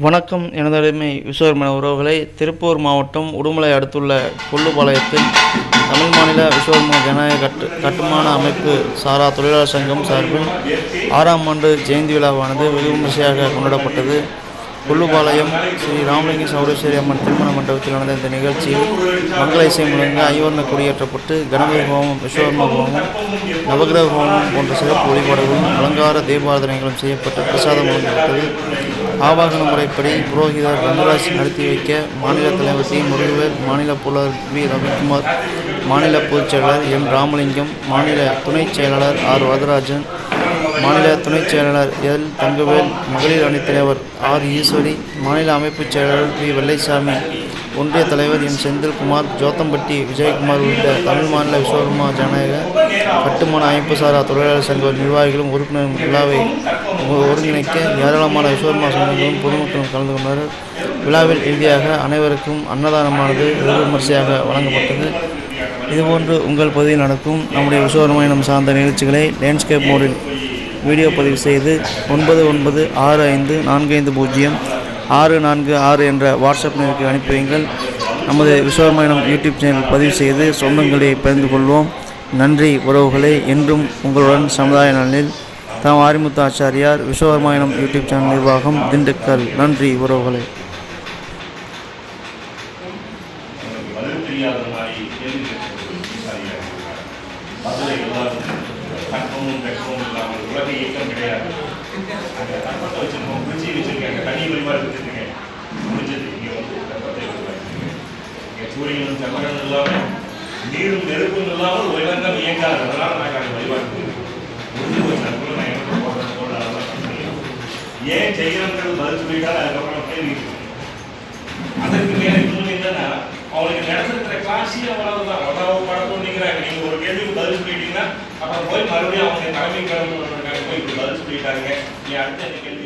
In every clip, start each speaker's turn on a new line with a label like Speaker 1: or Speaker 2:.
Speaker 1: வணக்கம் எனதருமை விஸ்வகர்மன உறவுகளை. திருப்பூர் மாவட்டம் உடுமலை அடுத்துள்ள கொல்லுபாளையத்தில் தமிழ் மாநில விஸ்வகர்ம ஜனநாயக கட்டு கட்டுமான அமைப்பு சாரா தொழிலாளர் சங்கம் சார்பில் ஆறாம் ஆண்டு ஜெயந்தி விழாவானது வெகு விமர்சையாக கொண்டாடப்பட்டது. கொல்லுபாளையம் ஸ்ரீ ராமலிங்க சௌரேஸ்வரி அம்மன் திருமண மண்டபத்தில் நடந்த இந்த நிகழ்ச்சியில் மங்கள இசை முழங்க ஐவர்ண கொடியேற்றப்பட்டு கணபதி ஹோமம் விஸ்வகர்ம ஹோமம் நவகிரக ஹோமம் போன்ற சிறப்பு வழிபாடுகளும் அலங்கார தீபாராதனைகளும் செய்யப்பட்டு பிரசாதம் வழங்கப்பட்டது. ஆவாகன முறைப்படி புரோகிதர் ரங்கராஜ் நடத்தி வைக்க மாநில தலைவர் சி. முருகவர் மாநில புலவர் வி. ரவிக்குமார் மாநில பொதுச் செயலாளர் எம். ராமலிங்கம் மாநில துணைச் செயலாளர் ஆர். வரதராஜன் மாநில துணைச் செயலாளர் எல். தங்கவேல் மகளிர் அணித் தலைவர் ஆர். ஈஸ்வரி மாநில அமைப்புச் செயலாளர் பி. வெள்ளைசாமி ஒன்றிய தலைவர் என் செந்தில்குமார் ஜோத்தம்பட்டி விஜயகுமார் உள்ளிட்ட தமிழ் மாநில விஸ்வகர்மா ஜனநாயக கட்டுமான அமைப்பு சாரா தொழிலாளர் சங்க நிர்வாகிகளும் உறுப்பினரும் விழாவை ஒருங்கிணைக்க ஏராளமான விஸ்வகர்மா சங்கங்களும் பொதுமக்களும் கலந்து கொண்டனர். விழாவில் இறுதியாக அனைவருக்கும் அன்னதானமானது விமர்சையாக விமரிசையாக வழங்கப்பட்டது. இதுபோன்று உங்கள் பகுதியில் நடக்கும் நம்முடைய விஸ்வகர்மா இனம் சார்ந்த நிகழ்ச்சிகளை லேண்ட்ஸ்கேப் மோடில் வீடியோ பதிவு செய்து ஒன்பது ஒன்பது ஆறு ஐந்து நான்கு ஐந்து பூஜ்ஜியம் ஆறு நான்கு ஆறு என்ற வாட்ஸ்அப் நிலைக்கு அனுப்பி நமது விஸ்வகர்மாயணம் யூடியூப் சேனல் பதிவு செய்து சொந்தங்களை பகிர்ந்து கொள்வோம். நன்றி உறவுகளை என்றும் உங்களுடன் சமுதாய நலனில். தாம் ஆரிமுத்து ஆச்சாரியார் விஸ்வகர்மாயணம் யூடியூப் சேனல் நிர்வாகம் திண்டுக்கல். நன்றி உறவுகளை
Speaker 2: பதில் தெரியாத மாதிரி கேள்வி கேட்கிறது சரியா பதிலை எல்லாரும் கற்பமும் வெப்பமும் இல்லாமல் உலக இயக்கம் கிடையாது அங்கே கற்பத்தை வச்சிருக்கோம் குச்சி வச்சிருக்காங்க தனி வழிபாடு வச்சிருக்கீங்க முடிஞ்சது இங்கே வந்து கற்பத்தை வச்சிருக்காங்க இங்கே சூரியனும் சந்திரனும் இல்லாமல் நீரும் நெருப்பும் இல்லாமல் உலகம் இயங்காது. அதனால நாங்கள் அதை வழிபாடு ஏன் செய்யறோங்கிறது பதில் சொல்லிட்டால் அதுக்கப்புறம் கேள்வி அதற்கு மேல இன்னொன்று என்னன்னா அவங்களுக்கு நடந்திருக்கிற கிளாஸே அவ்வளவுதான். தான் படத்தும் படத்தோன்னுங்கிறாங்க நீங்கள் ஒரு கேள்விக்கு பதில் சொல்லிட்டீங்கன்னா அப்புறம் போய் மறுபடியும் அவங்க தலைமை கிளம்புறாங்க போய் இப்படி பதில் சொல்லிட்டாங்க. நீ அடுத்த கேள்வி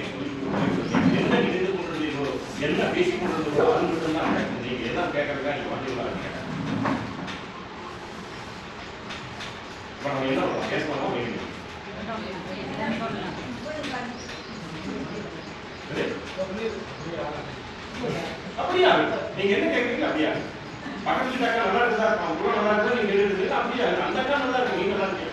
Speaker 2: என்ன பேசி கொண்டிருந்தீங்களோ அது மட்டும் தான் நீங்க என்ன கேட்கறதா நீங்க வண்டியில் இப்போ நம்ம என்ன பண்ணலாம்? பேச பண்ணலாம்? வைக்கணும் அப்படியா? நீங்க என்ன கேக்குறீங்க அப்படியா? பக்கத்துல அக்கா நல்லா இருக்குதா அவன் கூட நல்லா இருக்குதா நீங்க கேக்குறது அப்படியா? அந்த அக்கா நல்லா இருக்கு. நீங்க நல்லா இருக்கீங்க.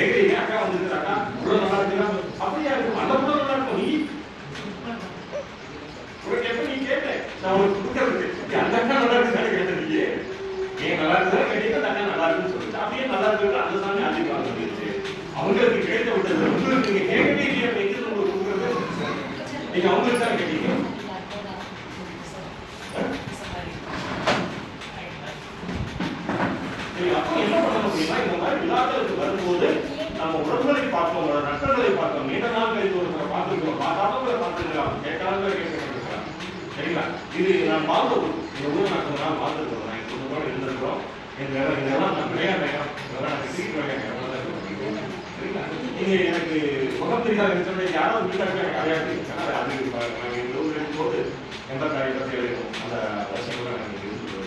Speaker 2: ஏன் அக்கா வந்து அக்கா கூட நல்லா இருக்கா அப்படியா இருக்கும். அந்த கூட நல்லா இருக்கும். நீ? உனக்கு எப்ப நீ கேட்ட? நான் உனக்கு கொடுக்கறது. அந்த அக்கா நல்லா இருக்குன்னு கேட்ட நீ? ஏன் நல்லா இருக்குதா கேட்டீங்க. அந்த அக்கா நல்லா இருக்குன்னு சொல்லிட்டு அப்படியே நல்லா இருக்கு அந்த சாமி ஆதிக்கம் சொல்லிடுச்சு அவங்களுக்கு கிடைத்த விட்டது உங்களுக்கு நீங்க கேட்கவே இல்லையா எங்க உங்களுக்கு கொடுக்குறது? நீங்க அவங்களுக்கு தான் கேட்டீங்க. அப்போ என்ன பண்ண முடியுமா இந்த மாதிரி விழாக்களுக்கு வரும்போது நம்ம உறவுகளை பார்த்தோம் ஒரு நட்பங்களை பார்த்தோம். நீண்ட நாள் கழித்து ஒருத்தரை பார்த்துருக்கோம். பார்க்காதவங்களை பார்த்துருக்கலாம். கேட்காதவங்களை கேட்கலாம் சரிங்களா? இது நான் வாழ்ந்த இந்த ஊர் நான் கொஞ்ச நாள் வாழ்ந்துருக்கோம் நான் இப்போ கூட இருந்திருக்கிறோம். என் வேலை இதெல்லாம் நான் நிறைய இதெல்லாம் நான் கிரிக்கெட் சரிங்களா? நீங்க எனக்கு முகம் தெரியாத சொன்ன யாராவது வீட்டாக எனக்கு அடையாளம் அது இப்ப இந்த ஊர்ல இருக்கும்போது எந்த காரியத்தை எழுதும் அந்த வருஷம் கூட எனக்கு இருக்கு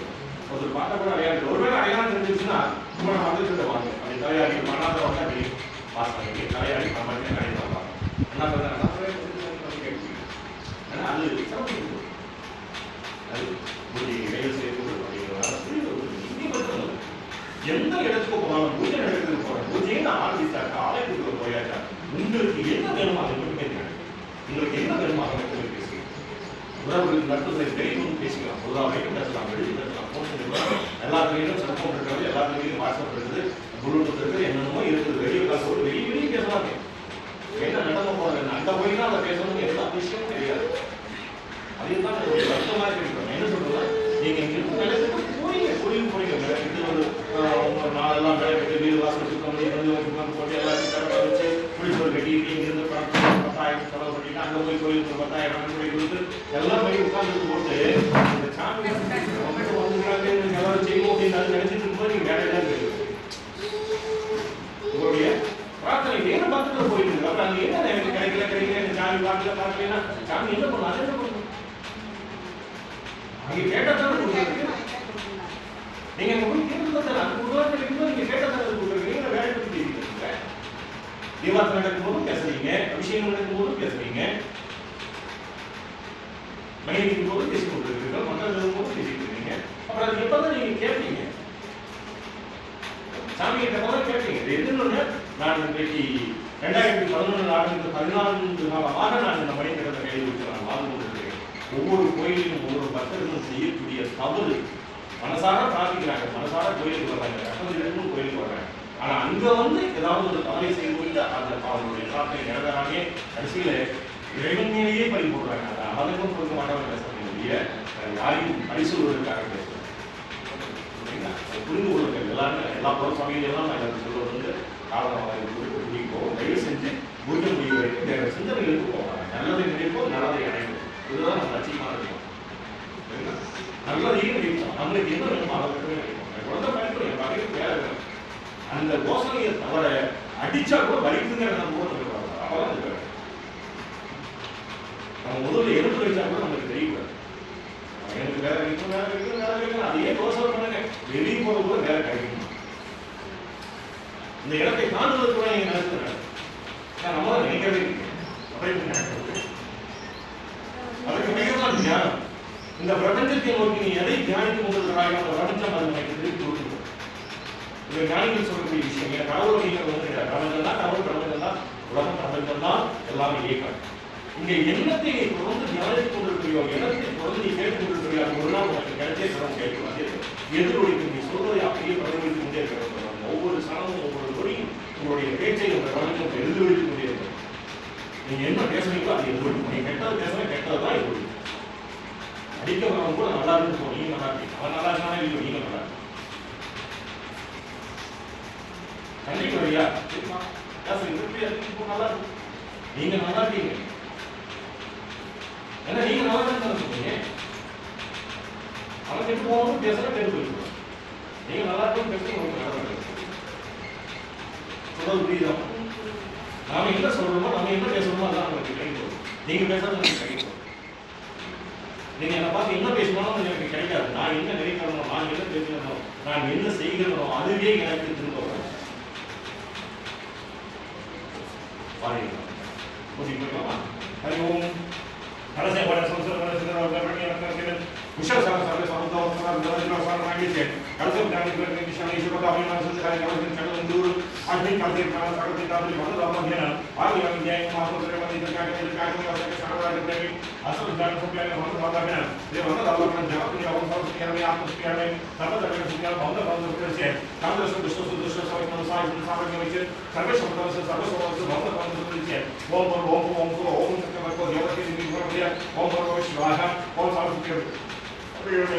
Speaker 2: ஒருத்தர் பார்த்தா கூட அடையாளம் ஒருவேளை அடையாளம் தெரிஞ்சிருச்சுன்னா நம்ம வந்துட்டு வாங்க. அப்படி தலையாடி பண்ணாத வந்தா தெரியும் பாஸ் பண்ணி தலையாடி பண்ண மாதிரி தான் பார்ப்பேன் என்ன பண்ணா ஆனா அது சிறப்பு அது ஒரு வேலை செய்யக்கூடாது அப்படிங்கிறதுனால எந்த இடத்துக்கு போனாலும் பூஜை நடக்கிறதுக்கு போகிறோம் பூஜைன்னு நான் ஆரம்பிச்சாக்கா ஆலயத்துக்கு போயாச்சா உங்களுக்கு என்ன வேணுமோ அதை மட்டும் கேட்கிறேன் உங்களுக்கு என்ன வேணுமோ அதை மட்டும் பேசுங்க உறவுகள் நட்புகளை தெரியும் பேசிக்கலாம் பொதுவாக பேசலாம் வெளியே பேசலாம் எல்லாத்துலேயும் செல்போன் இருக்கிறது எல்லாத்துலேயும் வாட்ஸ்அப் இருக்குது. ப்ளூடூத் என்னென்னமோ இருக்குது. வெளியே காசோடு வெளியே வெளியே பேசுறாங்க. என்ன நடக்க போறாங்க? அந்த போய் தான் அதை பேசணும்னு எல்லா விஷயமும் தெரியாது அதையும் தான் ஒரு வருத்தமா இருக்கு. என்ன சொல்றேன் நீங்க இங்க இருந்து நிலையத்துக்கு போறீங்க. கோயிலுக்கு போறீங்க. இது ஒரு உங்க நாளெல்லாம் வேலை விட்டு வீடு வாசல் சுத்தம் பண்ணி வந்து வச்சுக்கலாம் போட்டு எல்லாத்தையும் கடை வச்சு குளிச்சோறு கட்டி இங்க இருந்து பத்தாயிரம் செலவு பண்ணிட்டு அங்க போய் கோயிலுக்கு பத்தாயிரம் நன்கொடை கொடுத்து எல்லாம் போய் உட்கார்ந்து போட்டு இந்த சாமி வந்து வந்துக்கிறாங்க எல்லாரும் செய்வோம் அப்படின்னு அது நினைச்சிட்டு இருக்கும்போது நீங்க வேற ஏதாவது இருக்கு. உங்களுடைய பிரார்த்தனை நேரம் பார்த்துட்டு போயிட்டு அப்புறம் அங்க என்ன எனக்கு கிடைக்கல கிடைக்கல இந்த சாமி சாமி என்ன பண்ணும்? அதை என்ன பண்ணும்? கொடுக்குறீங்க. நீங்க அங்க தான் அது ஒரு வாரம் கிடைக்கும்போது நீங்க கொடுக்குறீங்க வேலை பத்தி தீபாவளி நடக்கும் பேசுறீங்க அபிஷேகம் நடக்கும் பேசுறீங்க. போது மக்கள் போது பேசிட்டு இருக்கீங்க அப்புறம் அது எப்பதான் நீங்க கேட்பீங்க சாமி கிட்ட கூட கேட்பீங்க இது எதுன்னு நான் இன்றைக்கு ரெண்டாயிரத்தி பதினொன்று ஆண்டு பதினான்கு காலமாக நான் இந்த மணிக்கிழமை கைவிட்டு நான் வாழ்ந்து கொண்டிருக்கிறேன் ஒவ்வொரு கோயிலிலும் ஒவ்வொரு பக்தர்களும் செய்யக்கூடிய தவறு மனசார பிரார்த்திக்கிறாங்க மனசார கோயிலுக்கு வர்றாங்க கஷ்டத்திலும் கோயிலுக்கு வர்றாங்க ஆனா அங்க வந்து ஏதாவது ஒரு தவறை செய்து கொண்டு அந்த அவங்களுடைய பிரார்த்தனை நிறைவேறாமே கடைசியில இறைவன் மேலேயே பறி போடுறாங்க அதை அவனுக்கும் கொடுக்க மாட்டவங்க பேசுறாங்க இல்லையா யாரையும் பரிசு விடுவதற்காக பேசுறாங்க புரிந்து கொள்ளுங்கள் எல்லாருமே எல்லா பொருள் சமையல் எல்லாம் நான் எனக்கு சொல்வது வந்து காரணமாக குறிப்பு செஞ்சு முடிவு வரைக்கும் வேற சிந்தனைகளுக்கு போவாங்க நல்லதை நினைப்போம் நல்லதை அடைவோம். இதுதான் நம்ம லட்சியமாக இருக்கும் நல்லதையும் நினைப்போம். நம்மளுக்கு என்ன வேணுமோ அதை மட்டுமே நினைப்போம். குழந்தை பயன்படும் என் பகைக்கு வேலை வேணும். அந்த யோசனையை தவிர அடிச்சா கூட வலிக்குங்கிற நம்ம கூட சொல்லுவாங்க அப்பதான் அது நம்ம முதல்ல எடுத்து வச்சா கூட நமக்கு தெரியக்கூடாது. எனக்கு வேலை கிடைக்கும் வேலை கிடைக்கும் வேலை கிடைக்கும். அதையே யோசனை பண்ணுங்க. வெளியே போக கூட வேலை கிடைக்கும். இந்த இடத்தை காணுவதற்கு கூட நீங்க நினைச்சுறாங்க நம்ம தான் அதுக்கு மிகதான் தியானம் இந்த பிரபஞ்சத்தை நோக்கி நீ எதை தியானிக்கும் கொண்டிருக்கிறாயோ அந்த பிரபஞ்சம் அது எனக்கு திருப்பி இந்த ஞானிகள் சொல்லக்கூடிய விஷயம் என் கடவுள் நீங்கள் வந்து பிரபஞ்சம் தான் கடவுள் பிரபஞ்சம் தான் உலகம் பிரபஞ்சம் தான் எல்லாமே இயக்கம் இங்க எண்ணத்தை நீ தொடர்ந்து தியானித்துக் கொண்டிருக்கிறியோ எண்ணத்தை தொடர்ந்து நீ கேட்டுக் கொண்டிருக்கிறியோ ஒரு நாள் உனக்கு கிடைச்சே தரும் கேட்கும் அது எதிரொலிக்கும் நீ சொல்வதை அப்படியே பிரதிபலித்துக் கொண்டே இருக்கிறது ஒவ்வொரு சாணமும் ஒவ்வொரு நொடியும் உங்களுடைய பேச்சை அந்த பிரபஞ்சம் எதிரொலித்துக் கொண்டே இருக்கும் நீங்க என்ன பேசுறீங்களோ அது எதிரொலிக்கும் நீங்க கெட்டது பேசுனா கெட்டது தான் எதிரொலிக்கும் அடிக்க வரவங்க கூட நல்லா இருந்து போ நீங்க நல்லா இருக்கீங்க. அவன் நல்லா இருந்தாலும் இல்லை நீங்க நல்லா கண்டிப்பா ஐயா சரிம்மா. நல்லா இருக்கு. நீங்க நல்லா இருக்கீங்க. ஏன்னா நீங்க நல்லா தான் சொன்னீங்க அவன் கெட்டு போகணும் பேசுற கெட்டு போயிருக்கோம் நீங்க நல்லா இருக்கும் பேசுறீங்க உங்களுக்கு நல்லா ஏதோ புரியுதா நாம என்ன சொல்றோமோ நம்ம என்ன பேசணுமோ அதான் உங்களுக்கு கிடைக்கும். நீங்க பேசுறது எனக்கு கிடைக்கும். நீங்க என்ன பார்த்து என்ன பேசணும் எனக்கு கிடைக்காது. நான் என்ன நினைக்கிறனோ நான் என்ன பேசுகிறனோ நான் என்ன செய்கிறனோ அதுவே எனக்கு திரும்ப வரும் பாருங்க புரியுமா ஹரி ஓம். கலசே பட சம்சர பட சிதற வர்ணி சார சார சார சார பிரதி అన్ని కంప్లీట్ మనం సగతి కంప్లీట్ మనం లోపల నేను వాళ్ళు ఏం చేయాలి మాకు తిరగమని ఇది కాక ఇది కాక వాళ్ళకి సరదాగా చెప్పి అసలు దాని ఉపయోగం మనం లోపల నేను వంద లోపల మనం జగత్తు అవసరం చేయాలి ఆత్మస్ఫీయాలి తర్వాత దగ్గర చేయాలి వంద వంద ఉపయోగించే కాంగ్రెస్ దుష్ట దుష్ట సమయం సాయం సామర్థ్యం వచ్చి సర్వే సమస్య సర్వ సమస్య వంద వంద ఉపయోగించే ఓం ఓం ఓం ఓం చక్రవర్తి దేవతకి ఓం భగవ శివాహ ఓం సామర్థ్యం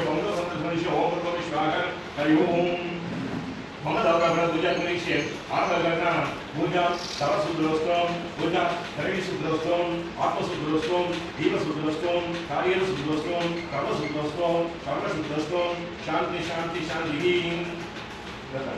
Speaker 2: వంద సందర్భ ఓం భగవ శివాహ హరి ఓం మమ్మల్ని అవగాహన పూజా కుమరీక్షే ఆత్మగణ పూజ సర్వశుద్ధోస్వం పూజ శరీరశుద్ధోస్వం ఆత్మశుద్ధోస్వం దీపశుద్ధోస్వం కార్యశుద్ధోస్వం కర్మశుద్ధోస్వం కర్మశుద్ధోస్వం శాంతి శాంతి శాంతి అలా